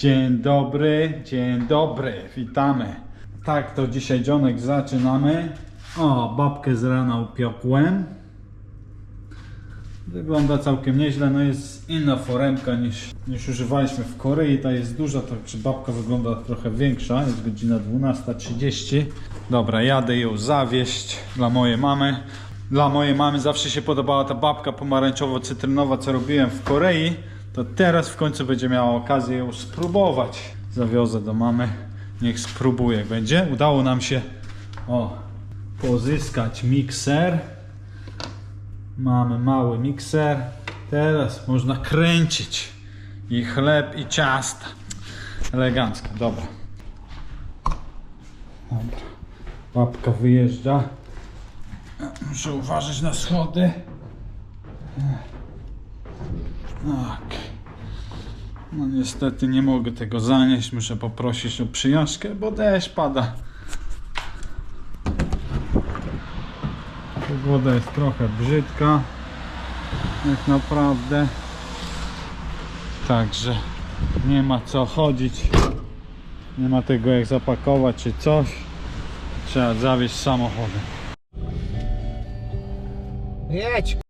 Dzień dobry, dzień dobry, witamy. Tak, to dzisiaj dzionek zaczynamy. O, babkę z rana upiokłem. Wygląda całkiem nieźle, no jest inna foremka niż, niż używaliśmy w Korei. Ta jest duża, to czy babka wygląda trochę większa, jest godzina 12.30. Dobra, jadę ją zawieść dla mojej mamy. Dla mojej mamy zawsze się podobała ta babka pomarańczowo-cytrynowa, co robiłem w Korei. To teraz w końcu będzie miała okazję ją spróbować. Zawiozę do mamy, niech spróbuje. Będzie? Udało nam się o, pozyskać mikser. Mamy mały mikser. Teraz można kręcić i chleb i ciasta. Elegancko, dobra. Dobra. Babka wyjeżdża. Muszę uważać na schody. Tak. No niestety nie mogę tego zanieść. Muszę poprosić o przyjażdżkę, bo deszcz pada. Pogoda jest trochę brzydka. Jak naprawdę. Także nie ma co chodzić. Nie ma tego jak zapakować czy coś. Trzeba zawieźć samochodem. Jedź!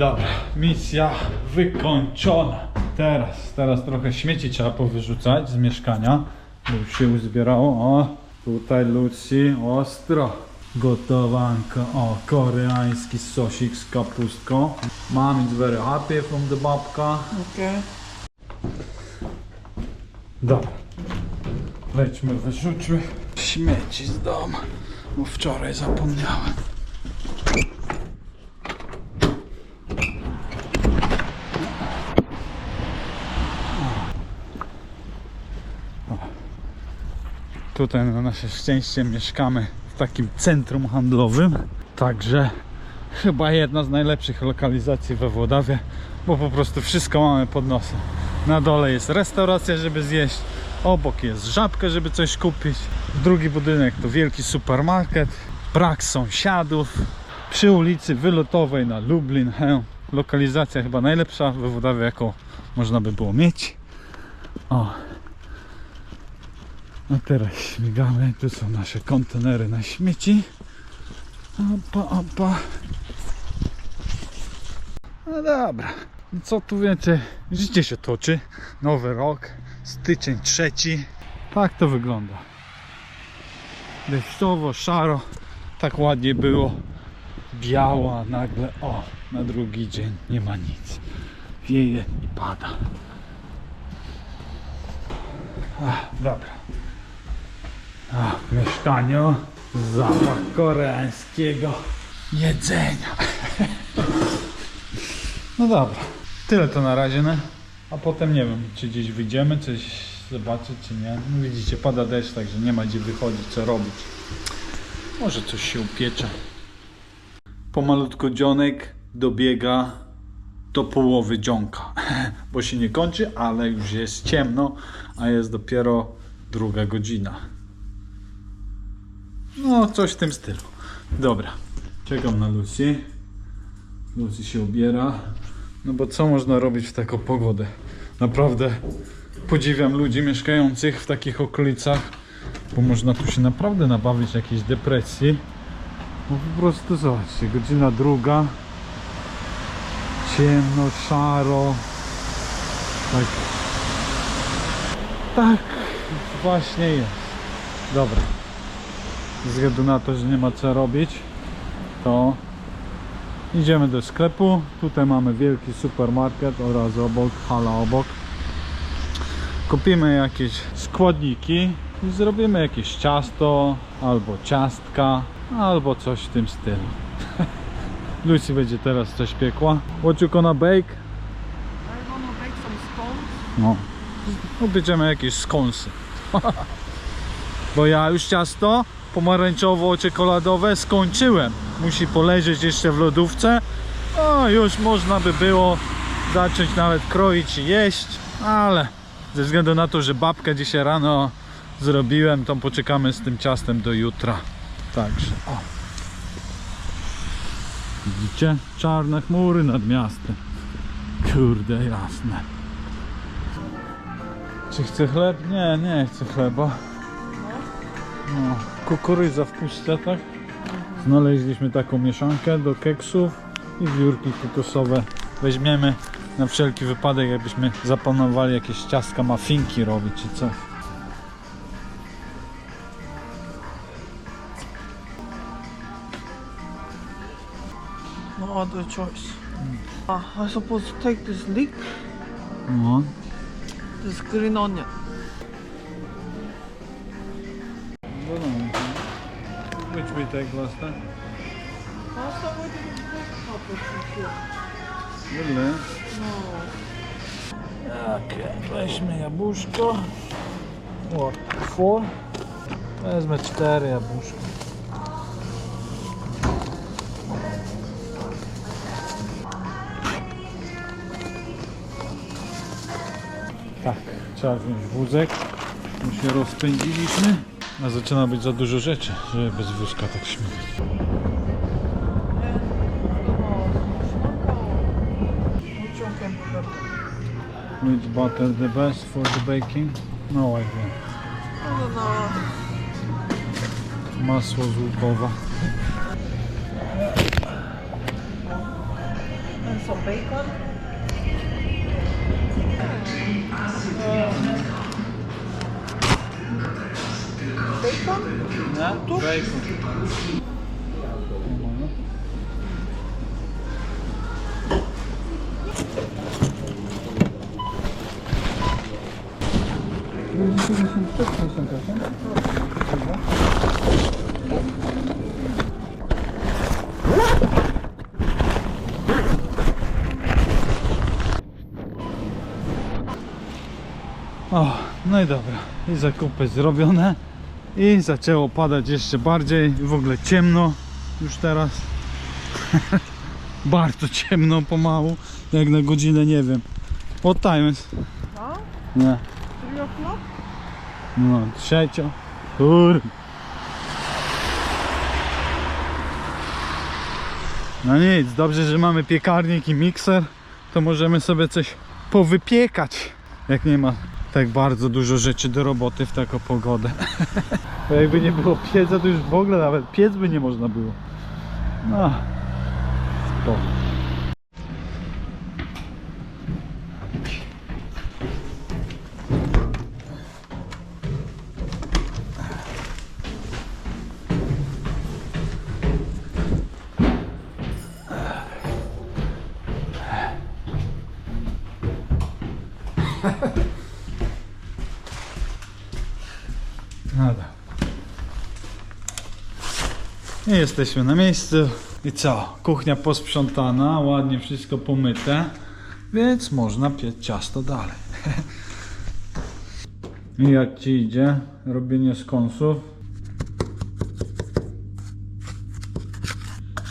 Dobra, misja wykończona. Teraz, teraz trochę śmieci trzeba powyrzucać z mieszkania, bo już się uzbierało. O, tutaj Lucy, ostro. Gotowanko, o, koreański sosik z kapustką. Mom is very happy from the babka. Okay. Dobra. Lećmy, wyrzućmy śmieci z domu, bo wczoraj zapomniałem. Tutaj na nasze szczęście mieszkamy w takim centrum handlowym, także chyba jedna z najlepszych lokalizacji we Włodawie, bo po prostu wszystko mamy pod nosem. Na dole jest restauracja, żeby zjeść, obok jest żabka, żeby coś kupić. Drugi budynek to wielki supermarket, brak sąsiadów. Przy ulicy wylotowej na Lublin. Lokalizacja chyba najlepsza we Włodawie, jaką można by było mieć. O. No teraz śmigamy, tu są nasze kontenery na śmieci. Opa, opa. No dobra. No co tu więcej? Życie się toczy. Nowy rok, styczeń trzeci. Tak to wygląda. Deszczowo, szaro. Tak ładnie było. Biała nagle. O, na drugi dzień nie ma nic. Wieje i pada. Ach, dobra. A, w mieszkaniu zapach koreańskiego jedzenia. No dobra, tyle to na razie, no. A potem nie wiem, czy gdzieś wyjdziemy, coś zobaczyć, czy nie. No widzicie, pada deszcz, także nie ma gdzie wychodzić, co robić. Może coś się upiecze. Pomalutko dzionek dobiega do połowy dzionka, bo się nie kończy, ale już jest ciemno, a jest dopiero druga godzina. No, coś w tym stylu. Dobra, czekam na Lucy. Lucy się ubiera. No bo co można robić w taką pogodę? Naprawdę podziwiam ludzi mieszkających w takich okolicach, bo można tu się naprawdę nabawić jakiejś depresji. Bo po prostu zobaczcie, godzina druga. Ciemno, szaro. Tak. Tak właśnie jest. Dobra. Ze względu na to, że nie ma co robić, to Idziemy do sklepu. Tutaj mamy wielki supermarket oraz obok, hala obok. Kupimy jakieś składniki i zrobimy jakieś ciasto, albo ciastka, albo coś w tym stylu. Lucy będzie teraz coś piekła. What you gonna bake? I wanna bake some scones. No. no będziemy jakieś skąsy. Bo ja już ciasto pomarańczowo-czekoladowe skończyłem. Musi poleżeć jeszcze w lodówce. O, już można by było zacząć nawet kroić i jeść, ale ze względu na to, że babkę dzisiaj rano zrobiłem, to poczekamy z tym ciastem do jutra. Także, o. Widzicie? Czarne chmury nad miastem. Kurde, jasne. Czy chcę chleb? Nie, nie chcę chleba. No, kukurydza w puszce, tak? Znaleźliśmy taką mieszankę do keksów i wiórki kokosowe. Weźmiemy na wszelki wypadek, jakbyśmy zaplanowali jakieś ciastka, mafinki robić czy coś. No other choice. Uh, I suppose to take this leek, No. this green onion. Which we take last time? Last time we didn't take purple here. Really? No. Okej, weźmy jabłuszko. What? Four? Wezmę cztery jabłuszka. Tak, trzeba wziąć wózek. Już się rozpędziliśmy. A zaczyna być za dużo rzeczy, żeby bez wózka tak śmigać. Which butter the best for the baking? No idea. I don't know. Masło z. And some bacon. Bacon? Nie? Bacon. O, no i dobra. I zakupy zrobione. I zaczęło padać jeszcze bardziej. W ogóle ciemno już teraz. Bardzo ciemno pomału. Jak na godzinę, nie wiem. What time is? Huh? Nie. Three o'clock? No, trzecio. Kur. No nic, dobrze, że mamy piekarnik i mikser, to możemy sobie coś powypiekać, jak nie ma tak bardzo dużo rzeczy do roboty w taką pogodę. Bo jakby nie było pieca, to już w ogóle nawet piec by nie można było. No, spoko. I jesteśmy na miejscu. I co? Kuchnia posprzątana, ładnie wszystko pomyte, więc można piec ciasto dalej. I jak ci idzie robienie skąsów?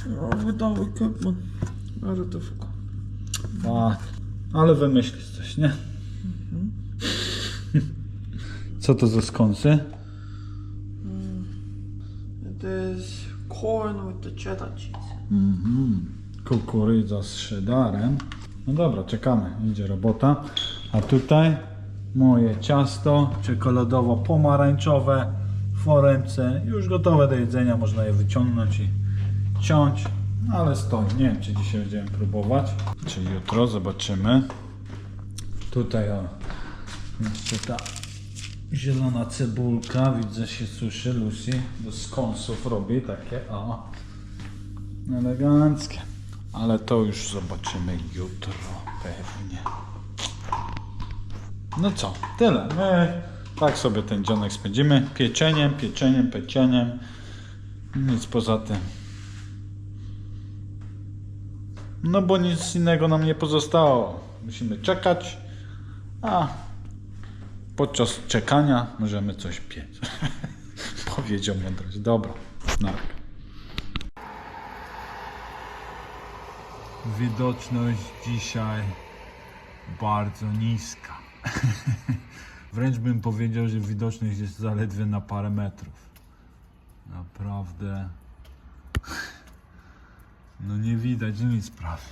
No, without equipment. Very difficult. A, ale wymyślisz coś, nie? Co to za skąsy? Corn with the cheddar cheese. Kukurydza z szedarem. No dobra, czekamy, idzie robota. A tutaj moje ciasto czekoladowo-pomarańczowe w foremce. Już gotowe do jedzenia, można je wyciągnąć i ciąć. Ale stoi. Nie wiem, czy dzisiaj będziemy próbować. Czy jutro, zobaczymy. Tutaj o, jeszcze ta zielona cebulka, widzę się suszy. Lucy do skąsów robi takie, o. Eleganckie. Ale to już zobaczymy jutro pewnie. No co, tyle. My tak sobie ten dzionek spędzimy. Pieczeniem, pieczeniem, pieczeniem. Nic poza tym. No bo nic innego nam nie pozostało. Musimy czekać. A podczas czekania możemy coś pieć. Powiedział mądrość. Dobra, narka. Widoczność dzisiaj bardzo niska. Wręcz bym powiedział, że widoczność jest zaledwie na parę metrów. Naprawdę. No nie widać nic prawie.